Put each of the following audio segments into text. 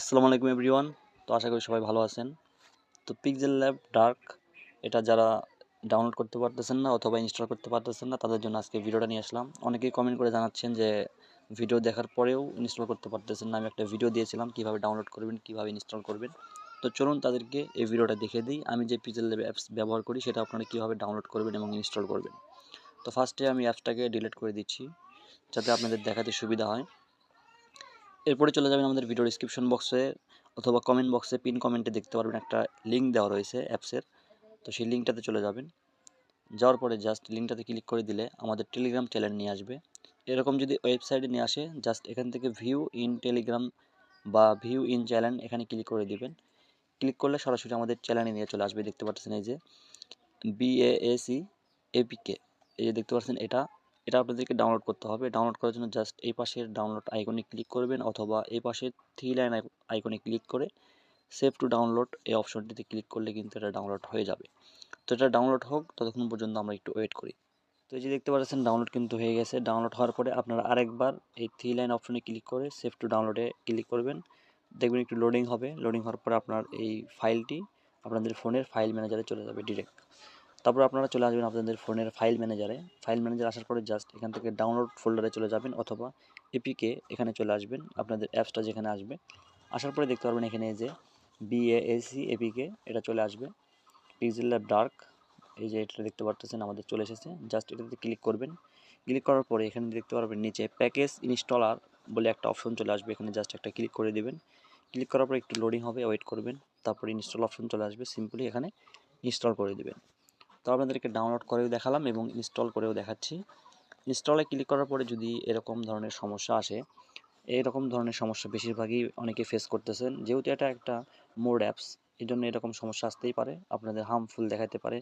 আসসালামু আলাইকুম এভরিওয়ান। তো আশা করি সবাই ভালো আছেন। তো পিকজেল ল্যাব ডার্ক এটা যারা ডাউনলোড করতে পারতেছেন না অথবা ইনস্টল করতে পারতেছেন না, তাদের জন্য আজকে ভিডিওটা নিয়ে আসলাম। অনেকেই কমেন্ট করে জানাচ্ছেন যে ভিডিও দেখার পরেও ইনস্টল করতে পারতেছেন না। আমি একটা ভিডিও দিয়েছিলাম, কীভাবে ডাউনলোড করবেন, কীভাবে ইনস্টল করবেন। তো চলুন তাদেরকে এই ভিডিওটা দেখে দিই। আমি যে পিকজেল ল্যাব অ্যাপস ব্যবহার করি, সেটা আপনারা কীভাবে ডাউনলোড করবেন এবং ইনস্টল করবেন। তো ফার্স্টে আমি অ্যাপসটাকে ডিলিট করে দিচ্ছি, যাতে আপনাদের দেখাতে সুবিধা হয়। এরপরে চলে যাবেন আমাদের ভিডিও ডিসক্রিপশন বক্সে অথবা কমেন্ট বক্সে পিন কমেন্টে দেখতে পারবেন একটা লিঙ্ক দেওয়া রয়েছে অ্যাপসের তো সেই লিঙ্কটাতে চলে যাবেন। যাওয়ার পরে জাস্ট লিঙ্কটাতে ক্লিক করে দিলে আমাদের টেলিগ্রাম চ্যানেল নিয়ে আসবে। এরকম যদি ওয়েবসাইটে নিয়ে আসে জাস্ট এখান থেকে ভিউ ইন টেলিগ্রাম বা ভিউ ইন চ্যানেল এখানে ক্লিক করে দিবেন। ক্লিক করলে সরাসরি আমাদের চ্যানেলে নিয়ে চলে আসবে। দেখতে পাচ্ছেন এই যে বিএএসি এপিকে এই যে দেখতে পাচ্ছেন এটা এটা আপনাদেরকে ডাউনলোড করতে হবে। ডাউনলোড করার জন্য জাস্ট এই পাশের ডাউনলোড আইকনে ক্লিক করবেন অথবা এই পাশে থ্রি লাইন আইকনে ক্লিক করে সেভ টু ডাউনলোড এই অপশনটিতে ক্লিক করলে কিন্তু এটা ডাউনলোড হয়ে যাবে। তো এটা ডাউনলোড হোক, ততক্ষণ পর্যন্ত আমরা একটু ওয়েট করি। তো এই যে দেখতে পাচ্ছেন ডাউনলোড কিন্তু হয়ে গেছে। ডাউনলোড হওয়ার পরে আপনারা আরেকবার এই থ্রি লাইন অপশনে ক্লিক করে সেভ টু ডাউনলোডে ক্লিক করবেন। দেখবেন একটু লোডিং হবে। লোডিং হওয়ার পরে আপনার এই ফাইলটি আপনাদের ফোনের ফাইল ম্যানেজারে চলে যাবে ডিরেক্ট তারপর আপনারা চলে আসবেন আপনাদের ফোনের ফাইল ম্যানেজারে ফাইল ম্যানেজার আসার পরে জাস্ট এখান থেকে ডাউনলোড ফোল্ডারে চলে যাবেন অথবা এপিকে এখানে চলে আসবেন। আপনাদের অ্যাপসটা যেখানে আসবে। আসার পরে দেখতে পারবেন এখানে যে বিএএসি এপিকে এটা চলে আসবে। পিক্সেল ল্যাব ডার্ক এই যে এটা দেখতে পারতেছেন আমাদের চলে এসেছে। জাস্ট এটাতে ক্লিক করবেন। ক্লিক করার পরে এখানে দেখতে পারবেন নিচে প্যাকেজ ইনস্টলার বলে একটা অপশন চলে আসবে। এখানে জাস্ট একটা ক্লিক করে দেবেন। ক্লিক করার পরে একটু লোডিং হবে ওয়েট করবেন। তারপরে ইনস্টল অপশন চলে আসবে। সিম্পলি এখানে ইনস্টল করে দেবেন। তো আপনাদেরকে ডাউনলোড করেও দেখালাম এবং ইনস্টল করেও দেখাচ্ছি। ইনস্টলে ক্লিক করার পরে যদি এরকম ধরনের সমস্যা আসে, এরকম ধরনের সমস্যা বেশিরভাগই অনেকে ফেস করতেছেন। যেহেতু এটা একটা মোড অ্যাপস এই জন্য এরকম সমস্যা আসতেই পারে, আপনাদের হার্মফুল দেখাতে পারে।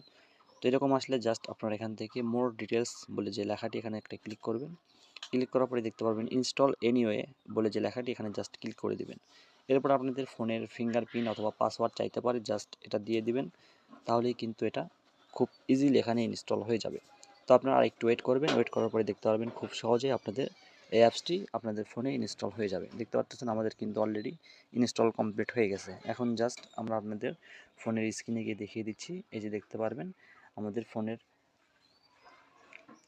তো এরকম আসলে জাস্ট আপনার এখান থেকে মোর ডিটেলস বলে যে লেখাটি এখানে একটা ক্লিক করবেন। ক্লিক করার পরে দেখতে পারবেন ইনস্টল এনিওয়ে বলে যে লেখাটি এখানে জাস্ট ক্লিক করে দিবেন। এরপর আপনাদের ফোনের ফিঙ্গারপ্রিন্ট অথবা পাসওয়ার্ড চাইতে পারে জাস্ট এটা দিয়ে দিবেন। তাহলেই কিন্তু এটা খুব ইজিলি এখানে ইনস্টল হয়ে যাবে। তো আপনারা আরেকটু ওয়েট করবেন ওয়েট করার পরে দেখতে পারবেন খুব সহজেই আপনাদের এই অ্যাপসটি আপনাদের ফোনে ইনস্টল হয়ে যাবে। দেখতে পাচ্ছেন আমাদের কিন্তু অলরেডি ইনস্টল কমপ্লিট হয়ে গেছে। এখন জাস্ট আমরা আপনাদের ফোনের স্ক্রিনে গিয়ে দেখিয়ে দিচ্ছি। এই যে দেখতে পারবেন, আমাদের ফোনের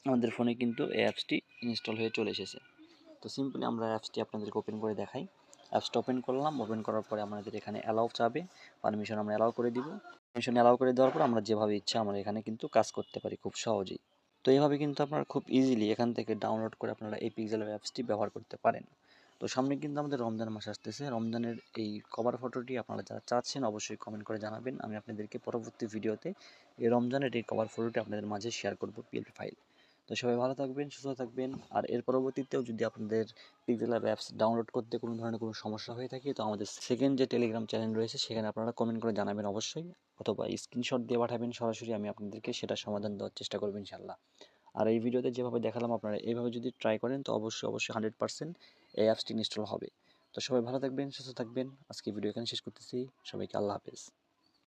আমাদের ফোনে কিন্তু এই অ্যাপসটি ইনস্টল হয়ে চলে এসেছে। তো সিম্পলি আমরা অ্যাপসটি আপনাদেরকে ওপেন করে দেখাই। অ্যাপসটা ওপেন করলাম ওপেন করার পরে আমাদের এখানে অ্যালাউ চাবে। পারমিশন আমরা অ্যালাউ করে দিব। পারমিশন অ্যালাউ করে দেওয়ার পর আমরা যেভাবে ইচ্ছা আমরা এখানে কিন্তু কাজ করতে পারি খুব সহজেই। তো এইভাবে কিন্তু আপনারা খুব ইজিলি এখান থেকে ডাউনলোড করে আপনারা এই পিক্সেল অ্যাপসটি ব্যবহার করতে পারেন। তো সামনে কিন্তু আমাদের রমজান মাস আসতেছে। রমজানের এই কভার ফটোটি আপনারা যারা চাচ্ছেন অবশ্যই কমেন্ট করে জানাবেন। আমি আপনাদেরকে পরবর্তী ভিডিওতে এই রমজানের এই কভার ফটোটি আপনাদের মাঝে শেয়ার করব পিএলপি ফাইল তো সবাই ভালো থাকবেন, সুস্থ থাকবেন। আর এর পরবর্তীতেও যদি আপনাদের পিক্সেল অ্যাপস ডাউনলোড করতে কোনো ধরনের কোনো সমস্যা হয়ে থাকে, তো আমাদের সেকেন্ড যে টেলিগ্রাম চ্যানেল রয়েছে, সেখানে আপনারা কমেন্ট করে জানাবেন অবশ্যই। অথবা স্ক্রিনশট দিয়ে পাঠাবেন সরাসরি, আমি আপনাদেরকে সেটা সমাধান দেওয়ার চেষ্টা করব ইনশাল্লাহ আর এই ভিডিওতে যেভাবে দেখালাম, আপনারা এইভাবে যদি ট্রাই করেন, তো অবশ্যই অবশ্যই হান্ড্রেড পার্সেন্ট এই অ্যাপসটি ইনস্টল হবে। তো সবাই ভালো থাকবেন, সুস্থ থাকবেন। আজকে ভিডিও এখানে শেষ করতেছি। সবাইকে আল্লাহ হাফেজ।